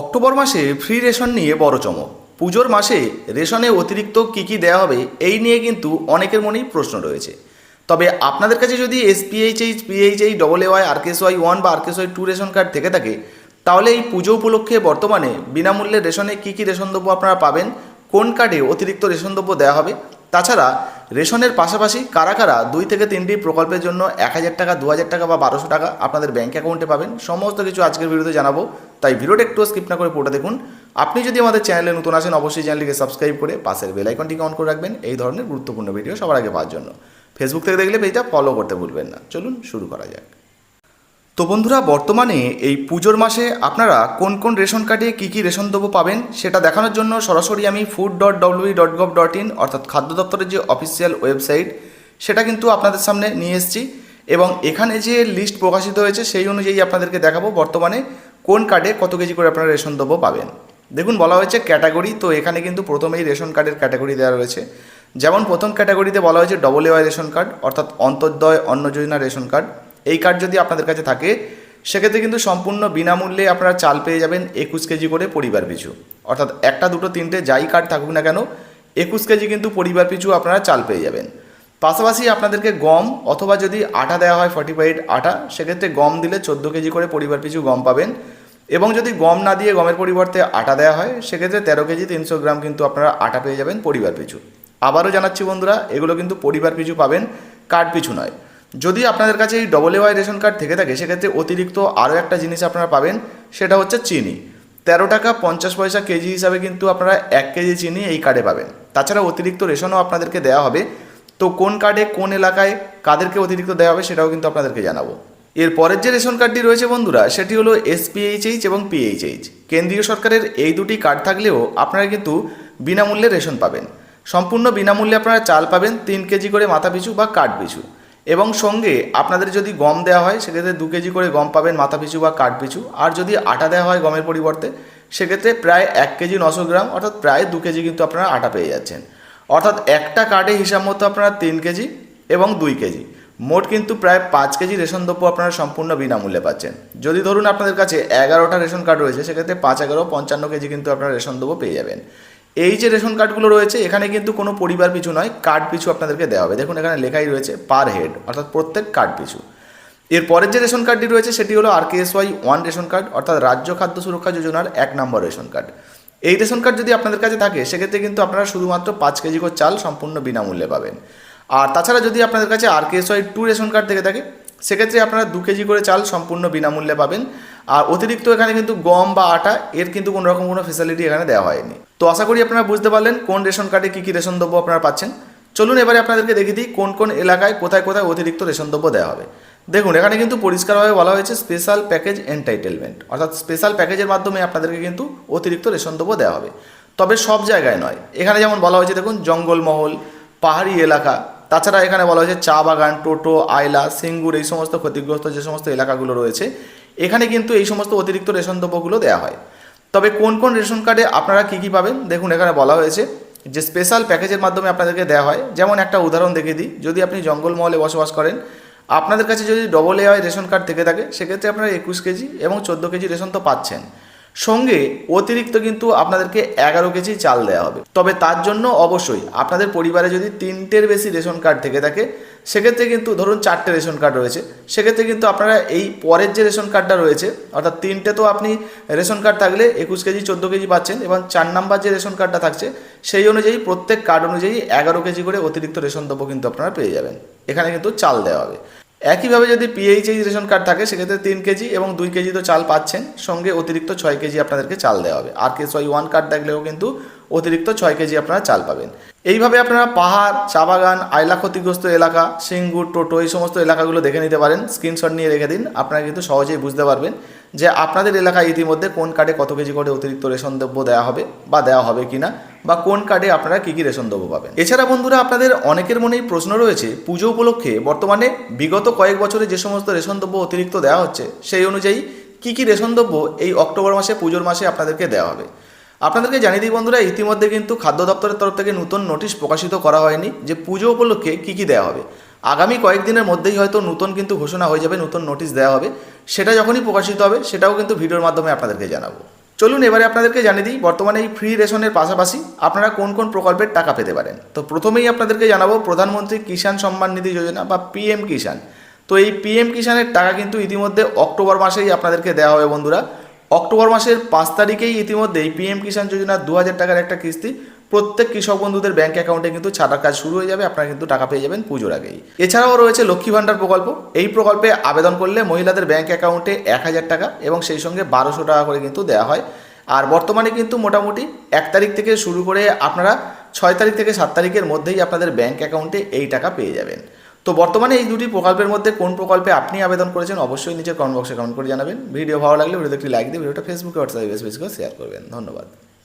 October মাসে free ration নিয়ে বড় চমক। পুজোর মাসে রেশনে অতিরিক্ত কী কী দেওয়া হবে, এই নিয়ে কিন্তু অনেকের মনেই প্রশ্ন রয়েছে। তবে আপনাদের কাছে যদি SPHH PHH double A Y RKS Y one বা RKS Y two ration card থেকে থাকে, তাহলে এই পুজো উপলক্ষে বর্তমানে বিনামূল্যে রেশনে কী কী রেশন দ্রব্য আপনারা পাবেন, কোন কার্ডে অতিরিক্ত রেশন দ্রব্য দেওয়া হবে তাছাড়া রেশনের পাশাপাশি কারা কারা দুই থেকে তিনটি প্রকল্পের জন্য এক হাজার টাকা, দু হাজার টাকা বা বারোশো টাকা আপনাদের ব্যাঙ্ক অ্যাকাউন্টে পাবেন। সমস্ত কিছু আজকের ভিডিওতে জানাব। তাই ভিডিওটা একটু স্কিপ না করে পুরোটা দেখুন। আপনি যদি আমাদের চ্যানেলে নতুন আসেন, অবশ্যই চ্যানেলটিকে সাবস্ক্রাইব করে পাশের বেল আইকনটিকে অন করে রাখবেন। এই ধরনের গুরুত্বপূর্ণ ভিডিও সবার আগে পাওয়ার জন্য। ফেসবুক থেকে দেখলে পেজটা ফলো করতে ভুলবেন না। চলুন শুরু করা যাক। তো বন্ধুরা, বর্তমানে এই পুজোর মাসে আপনারা কোন কোন রেশন কার্ডে কী কী রেশন দ্রব্য পাবেন সেটা দেখানোর জন্য সরাসরি আমি food dot W dot gov dot in অর্থাৎ খাদ্য দপ্তরের যে অফিসিয়াল ওয়েবসাইট সেটা কিন্তু আপনাদের সামনে নিয়ে এসেছি। এবং এখানে যে লিস্ট প্রকাশিত হয়েছে, সেই অনুযায়ী আপনাদেরকে দেখাবো বর্তমানে কোন কার্ডে কত কেজি করে আপনারা রেশন দ্রব্য পাবেন। দেখুন, বলা হয়েছে ক্যাটাগরি তো এখানে কিন্তু প্রথমেই রেশন কার্ডের ক্যাটাগরি দেওয়া রয়েছে। যেমন প্রথম ক্যাটাগরিতে বলা হয়েছে ডবল এওয়াই রেশন কার্ড, অর্থাৎ অন্তর্দয় অন্ন যোজনা রেশন কার্ড। এই কার্ড যদি আপনাদের কাছে থাকে, সেক্ষেত্রে কিন্তু সম্পূর্ণ বিনামূল্যে আপনারা চাল পেয়ে যাবেন একুশ কেজি করে পরিবার পিছু। অর্থাৎ একটা, দুটো, তিনটে যাই কার্ড থাকুক না কেন, একুশ কেজি কিন্তু পরিবার পিছু আপনারা চাল পেয়ে যাবেন। পাশাপাশি আপনাদেরকে গম অথবা যদি আটা দেওয়া হয় ফর্টিফাইড আটা, সেক্ষেত্রে গম দিলে চোদ্দ কেজি করে পরিবার পিছু গম পাবেন। এবং যদি গম না দিয়ে গমের পরিবর্তে আটা দেওয়া হয়, সেক্ষেত্রে তেরো কেজি, তিনশো গ্রাম কিন্তু আপনারা আটা পেয়ে যাবেন পরিবার পিছু। আবারও জানাচ্ছি বন্ধুরা, এগুলো কিন্তু পরিবার পিছু পাবেন, কার্ড পিছু নয়। যদি আপনাদের কাছে এই ডবল ওয়াই রেশন কার্ড থেকে থাকে, সেক্ষেত্রে অতিরিক্ত আরও একটা জিনিস আপনারা পাবেন, সেটা হচ্ছে চিনি। তেরো টাকা পঞ্চাশ পয়সা কেজি হিসাবে কিন্তু আপনারা এক কেজি চিনি এই কার্ডে পাবেন। তাছাড়া অতিরিক্ত রেশনও আপনাদেরকে দেওয়া হবে। তো কোন কার্ডে কোন এলাকায়, কাদেরকে অতিরিক্ত দেওয়া হবে সেটাও কিন্তু আপনাদেরকে জানাব। এর পরের যে রেশন কার্ডটি রয়েছে বন্ধুরা, সেটি হলো এসপিএইচএইচ এবং পিএইচএইচ কেন্দ্রীয় সরকারের এই দুটি কার্ড থাকলেও আপনারা কিন্তু বিনামূল্যে রেশন পাবেন। সম্পূর্ণ বিনামূল্যে আপনারা চাল পাবেন, তিন কেজি করে মাথা পিছু বা কার্ড পিছু এবং সঙ্গে আপনাদের যদি গম দেওয়া হয়, সেক্ষেত্রে দু কেজি করে গম পাবেন মাথা পিছু বা কার্ড পিছু। আর যদি আটা দেওয়া হয় গমের পরিবর্তে, সেক্ষেত্রে প্রায় এক কেজি নশো গ্রাম, অর্থাৎ প্রায় দু কেজি কিন্তু আপনারা আটা পেয়ে যাচ্ছেন। অর্থাৎ একটা কার্ডে হিসাব মতো আপনারা তিন কেজি এবং দুই কেজি। মোট কিন্তু প্রায় পাঁচ কেজি রেশন দ্রব্য আপনারা সম্পূর্ণ বিনামূল্যে পাচ্ছেন। যদি ধরুন আপনাদের কাছে এগারোটা রেশন কার্ড রয়েছে, সেক্ষেত্রে পাঁচ, এগারো, পঞ্চান্ন কেজি কিন্তু আপনারা রেশন দ্রব্য পেয়ে যাবেন। এই যে রেশন কার্ডগুলো রয়েছে, এখানে কিন্তু কোনো পরিবার পিছু নয়, কার্ড পিছু আপনাদেরকে দেওয়া হবে। দেখুন, এখানে লেখাই রয়েছে পার হেড, অর্থাৎ প্রত্যেক কার্ড পিছু। এর পরের যে রেশন কার্ডটি রয়েছে, সেটি হলো R K S Y one ration card, অর্থাৎ রাজ্য খাদ্য সুরক্ষা যোজনার এক নম্বর রেশন কার্ড। এই রেশন কার্ড যদি আপনাদের কাছে থাকে, সেক্ষেত্রে কিন্তু আপনারা শুধুমাত্র পাঁচ কেজি করে চাল সম্পূর্ণ বিনামূল্যে পাবেন। আর তাছাড়া যদি আপনাদের কাছে R K S Y two ration card থেকে থাকে সেক্ষেত্রে আপনারা দু কেজি করে চাল সম্পূর্ণ বিনামূল্যে পাবেন। আর অতিরিক্ত এখানে কিন্তু গম বা আটা, এর কিন্তু কোনো রকম কোনো ফেসিলিটি এখানে দেওয়া হয়নি। তো আশা করি আপনারা বুঝতে পারলেন কোন রেশন কার্ডে কী কী রেশন দ্রব্য আপনারা পাচ্ছেন। চলুন এবারে আপনাদেরকে দেখিয়ে দিই কোন কোন এলাকায় কোথায় কোথায় অতিরিক্ত রেশন দ্রব্য দেওয়া হবে। দেখুন, এখানে কিন্তু পরিষ্কারভাবে বলা হয়েছে স্পেশাল প্যাকেজ এন্টাইটেলমেন্ট অর্থাৎ স্পেশাল প্যাকেজের মাধ্যমে আপনাদেরকে কিন্তু অতিরিক্ত রেশন দ্রব্য দেওয়া হবে। তবে সব জায়গায় নয়। এখানে যেমন বলা হয়েছে, দেখুন, জঙ্গলমহল, পাহাড়ি এলাকা তাছাড়া এখানে বলা হয়েছে চা বাগান, টোটো, আয়লা, সিঙ্গুর এই সমস্ত ক্ষতিগ্রস্ত যে সমস্ত এলাকাগুলো রয়েছে, এখানে কিন্তু এই সমস্ত অতিরিক্ত রেশন দ্রব্যগুলো দেওয়া হয়। তবে কোন কোন রেশন কার্ডে আপনারা কী কী পাবেন? দেখুন, এখানে বলা হয়েছে যে স্পেশাল প্যাকেজের মাধ্যমে আপনাদেরকে দেওয়া হয়। যেমন একটা উদাহরণ দেখিয়ে দিই, যদি আপনি জঙ্গলমহলে বসবাস করেন, আপনাদের কাছে যদি ডবল এআই রেশন কার্ড থেকে থাকে, সেক্ষেত্রে আপনারা একুশ কেজি এবং চোদ্দ কেজি রেশন তো পাচ্ছেন। সঙ্গে অতিরিক্ত কিন্তু আপনাদেরকে এগারো কেজি চাল দেওয়া হবে। তবে তার জন্য অবশ্যই আপনাদের পরিবারে যদি তিনটের বেশি রেশন কার্ড থেকে থাকে, সেক্ষেত্রে কিন্তু ধরুন চারটে রেশন কার্ড রয়েছে। সেক্ষেত্রে কিন্তু আপনারা এই পরের যে রেশন কার্ডটা রয়েছে, অর্থাৎ তিনটে তো আপনি রেশন কার্ড থাকলে একুশ কেজি, চোদ্দ কেজি পাচ্ছেন এবং চার নাম্বার যে রেশন কার্ডটা থাকছে, সেই অনুযায়ী প্রত্যেক কার্ড অনুযায়ী এগারো কেজি করে অতিরিক্ত রেশন দ্রব্য কিন্তু আপনারা পেয়ে যাবেন। এখানে কিন্তু চাল দেওয়া হবে। একইভাবে যদি পিএইচএইচ রেশন কার্ড থাকে, সেক্ষেত্রে তিন কেজি এবং দুই কেজি তো চাল পাচ্ছেন। সঙ্গে অতিরিক্ত ছয় কেজি আপনাদেরকে চাল দেওয়া হবে। আর কে ছয় ওয়ান কার্ড থাকলেও কিন্তু অতিরিক্ত ছয় কেজি আপনারা চাল পাবেন। এইভাবে আপনারা পাহাড়, চা বাগান, আয়লা ক্ষতিগ্রস্ত এলাকা, সিঙ্গুর, টোটো এই সমস্ত এলাকাগুলো দেখে নিতে পারেন। স্ক্রিনশট নিয়ে রেখে দিন। আপনারা কিন্তু সহজেই বুঝতে পারবেন যে আপনাদের এলাকায় ইতিমধ্যে কোন কার্ডে কত কেজি করে অতিরিক্ত রেশন দ্রব্য দেওয়া হবে বা দেওয়া হবে কিনা। বা কোন কার্ডে আপনারা কী কী রেশন দ্রব্য পাবেন। এছাড়া বন্ধুরা আপনাদের অনেকের মনেই প্রশ্ন রয়েছে, পুজো উপলক্ষে বর্তমানে বিগত কয়েক বছরে যে সমস্ত রেশন দ্রব্য অতিরিক্ত দেওয়া হচ্ছে, সেই অনুযায়ী কী কী রেশন দ্রব্য এই অক্টোবর মাসে, পুজোর মাসে আপনাদেরকে দেওয়া হবে। আপনাদেরকে জানিয়ে দিই বন্ধুরা, ইতিমধ্যে কিন্তু খাদ্য দপ্তরের তরফ থেকে নতুন নোটিশ প্রকাশিত করা হয়নি যে পুজো উপলক্ষে কী কী দেওয়া হবে। আগামী কয়েকদিনের মধ্যেই হয়তো নতুন কিন্তু ঘোষণা হয়ে যাবে, নতুন নোটিশ দেওয়া হবে। সেটা যখনই প্রকাশিত হবে, সেটাও কিন্তু ভিডিওর মাধ্যমে আপনাদেরকে জানাব। চলুন এবারে আপনাদেরকে জানিয়ে দিই, বর্তমানে এই ফ্রি রেশনের পাশাপাশি আপনারা কোন কোন প্রকল্পের টাকা পেতে পারেন? তো প্রথমেই আপনাদেরকে জানাব, প্রধানমন্ত্রী কিষাণ সম্মান নিধি যোজনা বা পিএম কিষাণ। তো এই পিএম কিষাণের টাকা কিন্তু ইতিমধ্যে অক্টোবর মাসেই আপনাদেরকে দেওয়া হবে বন্ধুরা। অক্টোবর মাসের পাঁচ তারিখেই ইতিমধ্যেই পিএম কিষাণ যোজনার দু হাজার টাকার একটা কিস্তি প্রত্যেক কৃষক বন্ধুদের ব্যাংক অ্যাকাউন্টে কিন্তু ছাড়ার কাজ শুরু হয়ে যাবে, আপনারা কিন্তু টাকা পেয়ে যাবেন পুজোর আগেই। এছাড়াও রয়েছে লক্ষ্মী ভাণ্ডার প্রকল্প। এই প্রকল্পে আবেদন করলে মহিলাদের ব্যাংক অ্যাকাউন্টে এক হাজার টাকা এবং সেই সঙ্গে বারোশো টাকা করে কিন্তু দেওয়া হয়। আর বর্তমানে কিন্তু মোটামুটি এক তারিখ থেকে শুরু করে আপনারা ছয় তারিখ থেকে সাত তারিখের মধ্যেই আপনাদের ব্যাংক অ্যাকাউন্টে এই টাকা পেয়ে যাবেন। তো বর্তমানে এই দুটি প্রকল্পের মধ্যে কোন প্রকল্পে আপনি আবেদন করেছেন অবশ্যই নিচে কমেন্ট বক্সে কমেন্ট করে জানাবেন। ভিডিও ভালো লাগলে ভিডিওতে একটি লাইক দিয়ে ভিডিওটা ফেসবুকে হোয়াটসঅ্যাপে বেশি বেশি করে শেয়ার করবেন। ধন্যবাদ।